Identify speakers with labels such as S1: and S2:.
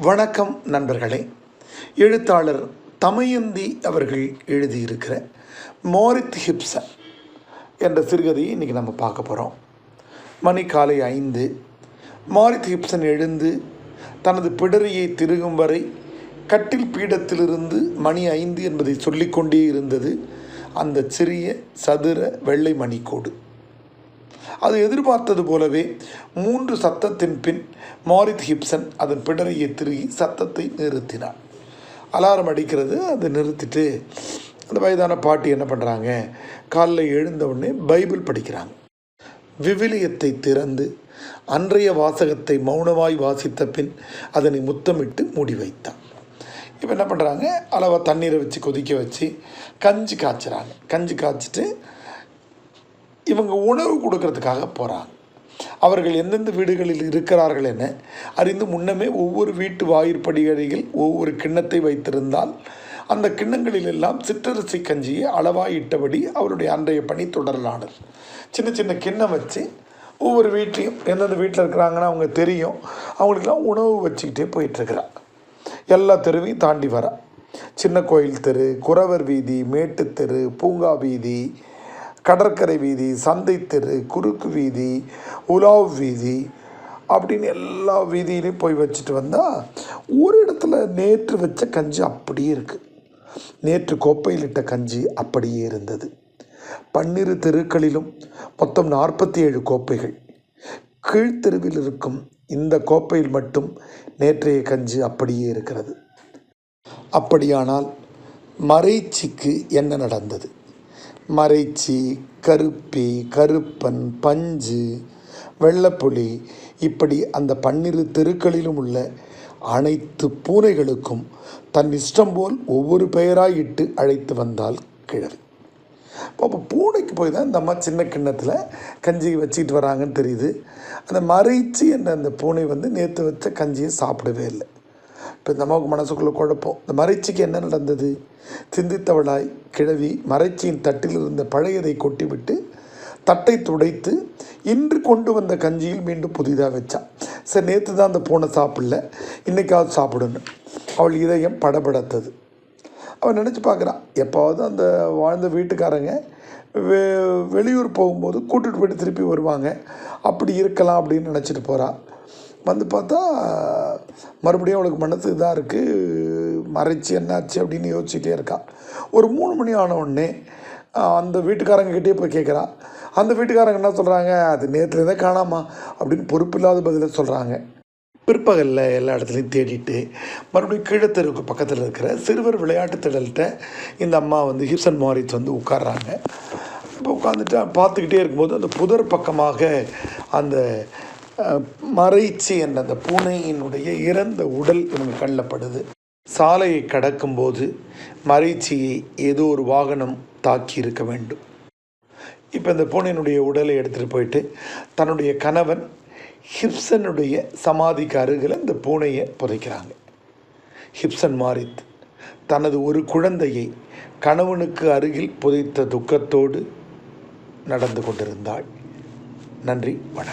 S1: வணக்கம் நண்பர்களே. எழுத்தாளர் தமயந்தி அவர்கள் எழுதியிருக்கிற மோரித் ஹிப்சன் என்ற சிறுகதையை இன்றைக்கி நம்ம பார்க்க போகிறோம் மணி காலை ஐந்து மாரித் ஹிப்சன் எழுந்து தனது பிடரியை திருகும் வரை கட்டில் பீடத்திலிருந்து மணி ஐந்து என்பதை சொல்லிக்கொண்டே இருந்தது அந்த சிறிய சதுர வெள்ளை மணிக்கோடு. அது எதிர்பார்த்தது போலவே மூன்று சத்தத்தின் பின் மாரித் ஹிப்சன் அதன் பிடரையை திருகி சத்தத்தை நிறுத்தினார் அலாரம் அடிக்கிறது அதை நிறுத்திட்டு அந்த வயதான பாட்டி என்ன பண்ணுறாங்க காலைல எழுந்த உடனே பைபிள் படிக்கிறாங்க. விவிலியத்தை திறந்து அன்றைய வாசகத்தை மௌனமாய் வாசித்த பின் அதனை முத்தமிட்டு மூடி வைத்தான். இப்போ என்ன பண்ணுறாங்க அளவாக தண்ணீரை வச்சு கொதிக்க வச்சு கஞ்சி காய்ச்சுறாங்க. கஞ்சி காய்ச்சிட்டு இவங்க உணவு கொடுக்கறதுக்காக போகிறாங்க அவர்கள் எந்தெந்த வீடுகளில் இருக்கிறார்கள் என அறிந்து முன்னமே ஒவ்வொரு வீட்டு வாயிற்படிகளில் ஒவ்வொரு கிண்ணத்தை வைத்திருந்தால் அந்த கிண்ணங்களில் எல்லாம் சிற்றரிசி கஞ்சியை அளவாயிட்டபடி அவருடைய அன்றைய பணி தொடரலானது. சின்ன சின்ன கிண்ணம் வச்சு ஒவ்வொரு வீட்லேயும் எந்தெந்த வீட்டில் இருக்கிறாங்கன்னு அவங்க தெரியும். அவங்களுக்கெல்லாம் உணவு வச்சுக்கிட்டே போயிட்டுருக்கிறா எல்லா தெருவையும் தாண்டி வரா சின்ன கோயில் தெரு குறவர் வீதி மேட்டுத்தெரு பூங்கா வீதி கடற்கரை வீதி சந்தை தெரு குறுக்கு வீதி உலாவ் வீதி அப்படின்னு எல்லா வீதியிலையும் போய் வச்சுட்டு வந்தால் ஒரு இடத்துல நேற்று வச்ச கஞ்சி அப்படியே இருக்குது நேற்று கோப்பையில் இட்ட கஞ்சி அப்படியே இருந்தது. பன்னிரு தெருக்களிலும் மொத்தம் நாற்பத்தி ஏழு கோப்பைகள் கீழ்த்தெருவில் இருக்கும் இந்த கோப்பையில் மட்டும் நேற்றைய கஞ்சி அப்படியே இருக்கிறது. அப்படியானால் மறைச்சிக்கு என்ன நடந்தது? மறைச்சி கருப்பி கருப்பன் பஞ்சு வெள்ளப்புலி இப்படி அந்த பன்னிரு தெருக்களிலும் உள்ள அனைத்து பூனைகளுக்கும் தன் இஷ்டம் போல் ஒவ்வொரு பெயராக இட்டு அழைத்து வந்தால் கிழவி. அப்போ பூனைக்கு போய் தான் இந்த அம்மா சின்ன கிண்ணத்தில் கஞ்சி வச்சுக்கிட்டு வராங்கன்னு தெரியுது. அந்த மறைச்சி என்ற அந்த பூனை வந்து நேற்று வச்ச கஞ்சியை சாப்பிடவே இல்லை. இப்போ இந்த அம்மாவுக்கு மனசுக்குள்ளே குழப்பம். இந்த மறைச்சிக்கு என்ன நடந்தது? சிந்தித்தவளாய் கிழவி மறைச்சியின் தட்டில் இருந்த பழையதை கொட்டிவிட்டு தட்டை துடைத்து இன்று கொண்டு வந்த கஞ்சியில் மீண்டும் புதிதாக வச்சான் சரி நேற்று தான் அந்த பூனை சாப்பிடல. இன்றைக்காவது சாப்பிடணும். அவள் இதயம் படபடத்தது. அவன் நினச்சி பார்க்குறான் எப்போவாவது அந்த வாழ்ந்த வீட்டுக்காரங்க வெ வெளியூர் போகும்போது கூட்டிகிட்டு போயிட்டு திருப்பி வருவாங்க. அப்படி இருக்கலாம் அப்படின்னு நினச்சிட்டு போகிறான் வந்து பார்த்தா மறுபடியும் அவளுக்கு மனசு இதாக இருக்குது மறைச்சி என்னாச்சு அப்படின்னு யோசிச்சுட்டே இருக்கா. ஒரு மூணு மணி ஆன உடனே அந்த வீட்டுக்காரங்கக்கிட்டே போய் கேட்குறா அந்த வீட்டுக்காரங்க என்ன சொல்கிறாங்க அது நேற்றுலேருந்தே காணாமா? அப்படின்னு பொறுப்பில்லாத பதிலாக சொல்கிறாங்க பிற்பகலில் எல்லா இடத்துலையும் தேடிட்டு மறுபடியும் கீழத்தெருக்கு பக்கத்தில் இருக்கிற சிறுவர் விளையாட்டு திடல்கிட்ட இந்த அம்மா வந்து ஹிப்சன் மாரித் வந்து உட்கார்றாங்க. இப்போ உட்காந்துட்டு பார்த்துக்கிட்டே இருக்கும்போது அந்த புதர் பக்கமாக அந்த மறைச்சி என்ற அந்த பூனையினுடைய இறந்த உடல் இவங்க கள்ளப்படுது. சாலையை கடக்கும்போது மறைச்சியை ஏதோ ஒரு வாகனம் தாக்கி இருக்க வேண்டும். இப்போ இந்த பூனையினுடைய உடலை எடுத்துகிட்டு போயிட்டு தன்னுடைய கணவன் ஹிப்சனுடைய சமாதிக்கு அருகில் இந்த பூனையை புதைக்கிறாங்க. ஹிப்சன் மாரித் தனது ஒரு குழந்தையை கணவனுக்கு அருகில் புதைத்த துக்கத்தோடு நடந்து கொண்டிருந்தாள். நன்றி வணக்கம்.